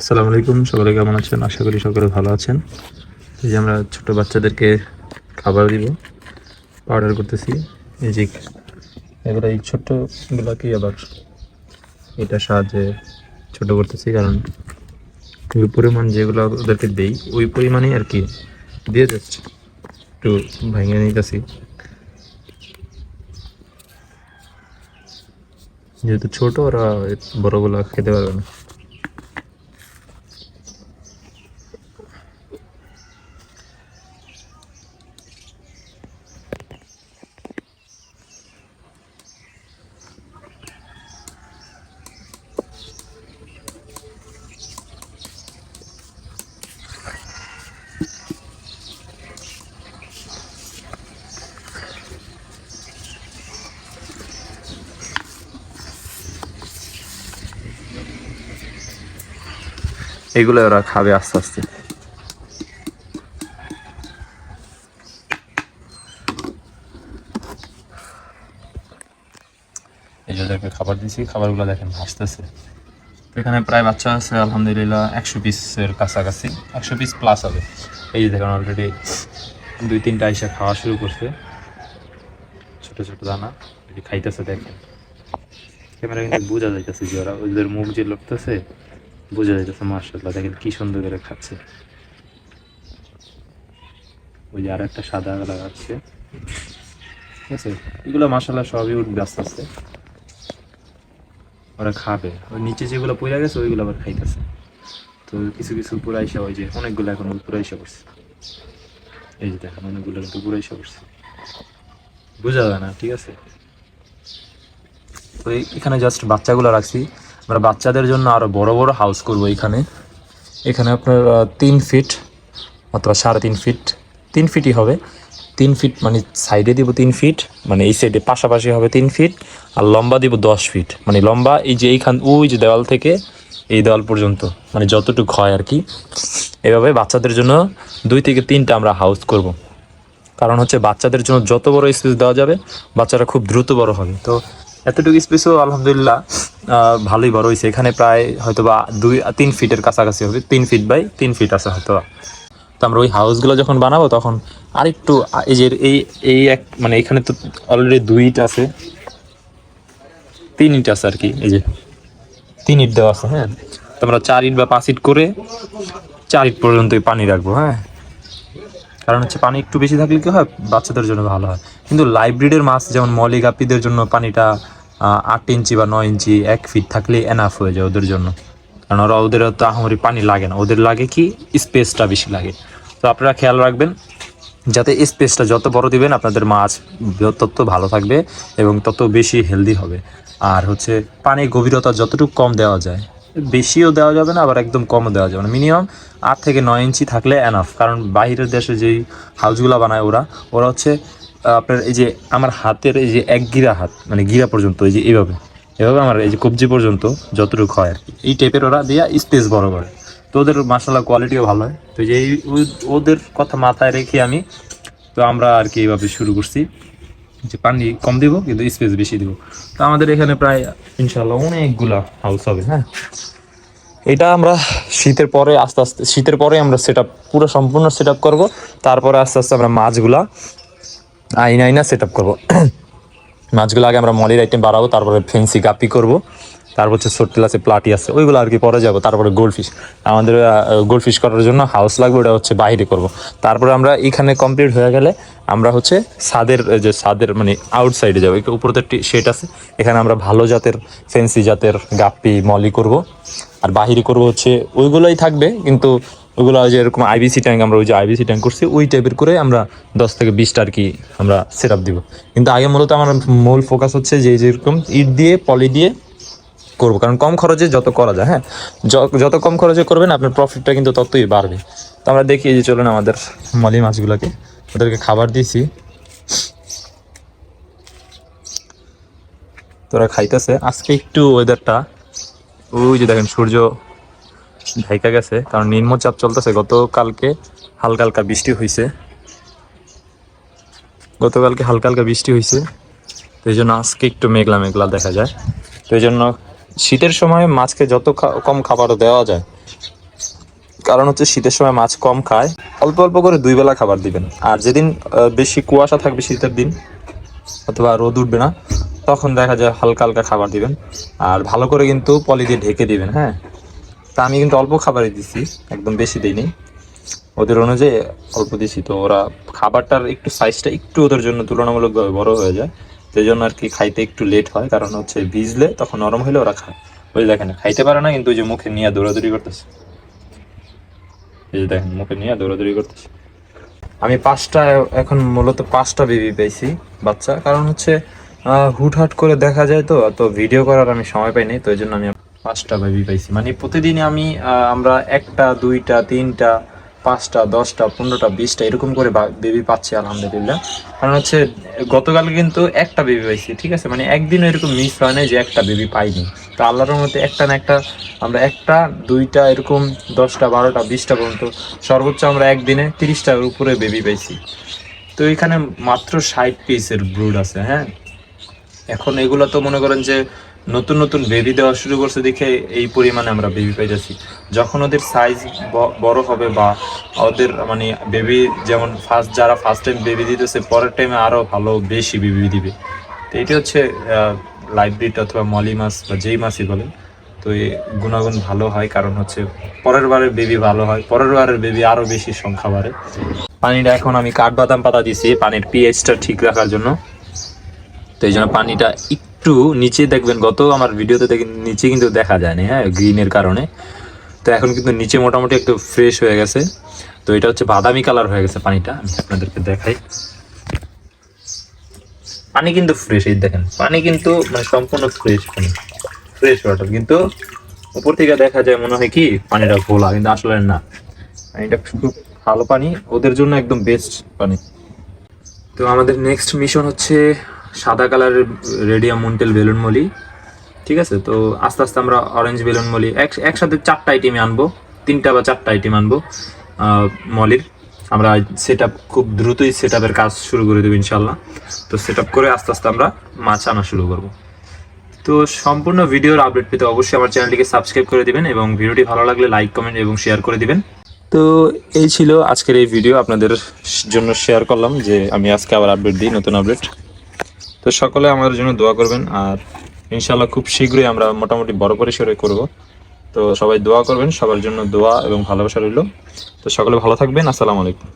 আসসালামু আলাইকুম সকলে কেমন আছেন? আশা করি সকলে ভালো আছেন। এই যে আমরা ছোট বাচ্চাদেরকে খাবার দিব অর্ডার করতেছি। এই যে এবার এই ছোট্টগুলোকে আবার এটা সাহায্যে ছোট করতেছি, কারণ ওই পরিমাণ যেগুলো ওদেরকে দেই, ওই পরিমাণেই আর কি দিয়ে যাচ্ছে। একটু ভেঙে নিতেছি। যেহেতু ছোট, ওরা বড়গুলো খেতে পারবে না। এগুলো ওরা খাবে আস্তে আস্তে। ওদেরকে খাবার দিয়েছি খাবারগুলো দেখেন ভাসতেছে। তো এখানে প্রায় বাচ্চা আছে, আলহামদুলিল্লাহ, একশো পিসের কাছাকাছি, একশো পিস প্লাস হবে। এই যে দেখেন অলরেডি দুই, তিনটা এসে খাওয়া শুরু করছে। ছোট ছোট দানা খাইতেছে, দেখেন। ক্যামেরা কিন্তু বোঝা যাইতেছে যে ওরা ওদের মুখ যে লড়তেছে বোঝা যাইতেছে মার্শাল্লাহ দেখেন কি সুন্দর করে খাচ্ছে। ওই যে আর একটা সাদা লাগাচ্ছে ঠিক আছে? এগুলো মার্শাল্লাহ সবই উঠবে আস্তে আস্তে ওরা খাবে। ওর নিচে যেগুলো পড়ে গেছে, ওইগুলো আবার খাইতেছে। তো কিছু কিছু পুরা এসে ওই যে অনেকগুলো এখন পুরা এসে পড়ছে এই যে দেখেন, অনেকগুলো কিন্তু পুরা এসে পড়ছে বোঝা যায় না, ঠিক আছে? তো এখানে জাস্ট বাচ্চাগুলো রাখছি। আমরা বাচ্চাদের জন্য আরও বড় বড় হাউস করব এখানে। এখানে আপনার তিন ফিট অথবা সাড়ে তিন ফিট তিন ফিটই হবে। তিন ফিট মানে সাইডে দিব তিন ফিট মানে এই সাইডে পাশাপাশি হবে তিন ফিট আর লম্বা দিব দশ ফিট মানে লম্বা এই যে এইখান, ওই যে দেওয়াল থেকে এই দেওয়াল পর্যন্ত মানে যতটুকু হয় আর কি। এভাবে বাচ্চাদের জন্য দুই থেকে তিনটা আমরা হাউস করব। কারণ হচ্ছে বাচ্চাদের জন্য যত বড় স্পেস দেওয়া যাবে, বাচ্চারা খুব দ্রুত বড় হবে। তো এতটুকু স্পেসও আলহামদুলিল্লাহ। ভালোই বড় হয়েছে এখানে প্রায় হয়তো বা দুই, তিন ফিটের কাছাকাছি হবে। তিন ফিট বাই তিন ফিট আছে হয়তো তো আমরা ওই হাউসগুলো যখন বানাবো, তখন আরেকটু এই যে এই এই এক মানে এখানে তো অলরেডি দুই ইট আছে। তিন ইট আছে আর কি, এই যে তিন ইট দেওয়া আছে হ্যাঁ। তো আমরা চার ইট বা পাঁচ ইট করে চার ইট পর্যন্তই পানি রাখব হ্যাঁ। কারণ হচ্ছে পানি একটু বেশি থাকলে কি হয়? বাচ্চাদের জন্য ভালো হয়। কিন্তু লাইব্রিডের মাছ, যেমন মলি গাপ্পিদের জন্য পানিটা আট ইঞ্চি বা নয় ইঞ্চি এক ফিট থাকলে এনাফ হয়ে যায় ওদের জন্য। কারণ ওরা ওদের তো আহামরি পানি লাগে না। ওদের লাগে কি? স্পেসটা বেশি লাগে। তো আপনারা খেয়াল রাখবেন, যাতে স্পেসটা যত বড় দিবেন, আপনাদের মাছ তত ভালো থাকবে এবং তত বেশি হেলদি হবে। আর হচ্ছে পানির গভীরতা যতটুকু কম দেওয়া যায়, বেশিও দেওয়া যাবে না, আবার একদম কমও দেওয়া যাবে না। মিনিমাম আট থেকে নয় ইঞ্চি থাকলে এনাফ কারণ বাইরের দেশে যেই হাউসগুলো বানায় ওরা ওরা হচ্ছে আপনার এই যে আমার হাতের এই যে এক গিরা হাত মানে গিরা পর্যন্ত, এই যে এইভাবে, এভাবে আমার এই যে কবজি পর্যন্ত যতটুকু হয় আর কি। এই টাইপের ওরা দিয়ে স্পেস বড় করে। তো ওদের মাসাল্লাহ কোয়ালিটিও ভালো হয়। তো যে ওদের কথা মাথায় রেখে আমি, তো আমরা আর কি এইভাবে শুরু করছি। যে পানি কম দিব, কিন্তু স্পেস বেশি দিব। তো আমাদের এখানে প্রায় ইনশাল্লাহ অনেকগুলা হাউস হবে হ্যাঁ। এটা আমরা শীতের পরে আস্তে আস্তে, শীতের পরে আমরা সেট পুরো সম্পূর্ণ সেট আপ করব। তারপরে আস্তে আস্তে আমরা মাছগুলা আইনা আইনা সেট আপ করব। মাছগুলো আগে আমরা মলির আইটেম বাড়াবো, তারপরে ফেন্সি গাপি করব। তারপর হচ্ছে সোট্টেল আছে প্লাটি আছে, ওইগুলো আর কি পরে যাব, তারপরে গোল্ড ফিশ আমাদের গোল্ড ফিশ করার জন্য হাউস লাগবে, ওটা হচ্ছে বাইরে করব। তারপরে আমরা এখানে কমপ্লিট হয়ে গেলে আমরা হচ্ছে সাদের যে সাদের মানে আউটসাইডে যাব, একটু উপরে তো শেড আছে। এখানে আমরা ভালো জাতের ফেন্সি জাতের গাপ্পি, মলি করব। আর বাহিরে করব হচ্ছে, ওইগুলোই থাকবে, কিন্তু ওইগুলো ওই যে এরকম আইবিসি ট্যাঙ্ক আমরা ওই যে আইবিসি ট্যাঙ্ক করছি, ওই টাইপের করে আমরা দশ থেকে বিশটা আর কি আমরা সেট আপ দিব। কিন্তু আগে মূলত আমার মূল ফোকাস হচ্ছে যে যেরকম ইট দিয়ে, পলি দিয়ে করব। কারণ কম খরচে যত করা যায় হ্যাঁ যত কম খরচে করবেন আপনার প্রফিটটা কিন্তু ততই বাড়বে। তো আমরা দেখি যে চলুন আমাদের মলি মাছগুলোকে, ওদেরকে খাবার দিয়েছি তোরা খাইতেছে। আজকে একটু ওয়েদারটা ওই যে দেখেন সূর্য ঢাইকা গেছে, কারণ নিম্নচাপ চলতেছে। গতকালকে হালকা হালকা বৃষ্টি হয়েছে গতকালকে হালকা হালকা বৃষ্টি হয়েছে তো এই জন্য আজকে একটু মেঘলা মেঘলা দেখা যায়। তো এই জন্য শীতের সময় মাছকে যত কম খাবারও দেওয়া যায়। কারণ হচ্ছে শীতের সময় মাছ কম খায়। অল্প অল্প করে দুই বেলা খাবার দিবেন। আর যেদিন বেশি কুয়াশা থাকবে শীতের দিন, অথবা রোদ উঠবে না, তখন দেখা যায় হালকা হালকা খাবার দিবেন। আর ভালো করে কিন্তু পলি দিয়ে ঢেকে দিবেন হ্যাঁ? তা আমি কিন্তু অল্প খাবারই দিছি, একদম বেশি দিইনি। ওদের অনুযায়ী অল্প দিছি, তো ওরা খাবারটার একটু সাইজটা একটু ওদের জন্য তুলনামূলকভাবে বড় হয়ে যায়। সেই জন্য আর কি খাইতে একটু লেট হয়, কারণ হচ্ছে ভিজলে তখন নরম হলে ওরা খায়। ওই দেখেন, খাইতে পারে না, কিন্তু ওই যে মুখে নিয়ে দৌড়াদৌড়ি করতেছে। এই যে দেখেন, মুখে নিয়ে দৌড়াদৌড়ি করতেছে। আমি পাঁচটা, এখন মূলত পাঁচটা বেবি পেয়েছি বাচ্চা। কারণ হচ্ছে হুটহাট করে দেখা যায় তো তো ভিডিও করার আমি সময় পাইনি তো এই জন্য আমি পাঁচটা বেবি পাইছি। মানে প্রতিদিন আমি আমরা একটা, দুইটা, তিনটা, পাঁচটা, দশটা, পনেরোটা, বিশটা এরকম করে বেবি পাচ্ছি, আলহামদুলিল্লাহ। কারণ হচ্ছে গতকাল কিন্তু একটা বেবি পাইছি, ঠিক আছে? মানে একদিনও এরকম মিস হয় না যে একটা বেবি পাইনি। তো আল্লাহর মধ্যে একটা না একটা, আমরা একটা, দুইটা এরকম, দশটা, বারোটা, বিশটা পর্যন্ত সর্বোচ্চ আমরা একদিনে তিরিশটার উপরে বেবি পাইছি। তো এখানে মাত্র ষাট পিসের ব্রুড আছে হ্যাঁ? এখন এগুলো তো মনে করেন যে নতুন নতুন বেবি দেওয়া শুরু করছে দেখে এই পরিমাণে আমরা বেবি পাইতেছি। যখন ওদের সাইজ বড় হবে বা ওদের মানে বেবি যেমন ফার্স্ট যারা ফার্স্ট টাইম বেবি দিতেছে, পরের টাইমে আরও ভালো বেশি বেবি দিবে। তো এটি হচ্ছে লাইভ অথবা মলি মাছ বা যেই মাছই বলেন। তো এই গুণাগুণ ভালো হয়, কারণ হচ্ছে পরের বারের বেবি ভালো হয়। পরের বারের বেবি আরও বেশি সংখ্যা বাড়ে। পানিটা এখন আমি কাঠবাদাম পাতা দিছি পানির পিএইচটা ঠিক রাখার জন্য। তো এই জন্য পানিটা একটু নিচে দেখবেন, গত আমার ভিডিওতে দেখেন নিচে কিন্তু দেখা যায়নি হ্যাঁ গ্রিনের কারণে। তো এখন কিন্তু নিচে মোটামুটি একটু ফ্রেশ হয়ে গেছে। তো এটা হচ্ছে বাদামি কালার হয়ে গেছে পানিটা, আমি আপনাদেরকে দেখাই। পানি কিন্তু ফ্রেশ এই দেখেন, পানি কিন্তু মানে সম্পূর্ণ ফ্রেশ পানি। ফ্রেশ ওয়াটার কিন্তু উপর থেকে দেখা যায় মনে হয় কি, পানিটা ঘোলা, কিন্তু আসলে না। পানিটা খুব ভালো পানি, ওদের জন্য একদম বেস্ট পানি। তো আমাদের নেক্সট মিশন হচ্ছে সাদা কালারের রেডিয়াম মন্টেল বেলুন মলি, ঠিক আছে? তো আস্তে আস্তে আমরা অরেঞ্জ বেলুন মলি, এক একসাথে চারটা আইটেম আনব, তিনটা বা চারটা আইটেম আনব মলির। আমরা সেট খুব দ্রুতই সেট কাজ শুরু করে দেবো ইনশাল্লাহ তো সেট করে আস্তে আস্তে আমরা মাছ আনা শুরু করব। তো সম্পূর্ণ ভিডিওর আপডেট পেতে অবশ্যই আমার চ্যানেলটিকে সাবস্ক্রাইব করে দিবেন এবং ভিডিওটি ভালো লাগলে লাইক কমেন্ট এবং শেয়ার করে দিবেন। তো এই ছিল আজকের এই ভিডিও আপনাদের জন্য শেয়ার করলাম যে আমি আজকে আবার আপডেট দিই, নতুন আপডেট তো সকলে আমাদের জন্য দোয়া করবেন, আর ইনশাল্লাহ খুব শীঘ্রই আমরা মোটামুটি বড় পরিসরে করব। তো সবাই দোয়া করবেন, সবার জন্য দোয়া এবং ভালোবাসা রইল। তো সকলে ভালো থাকবেন, আসসালামু আলাইকুম।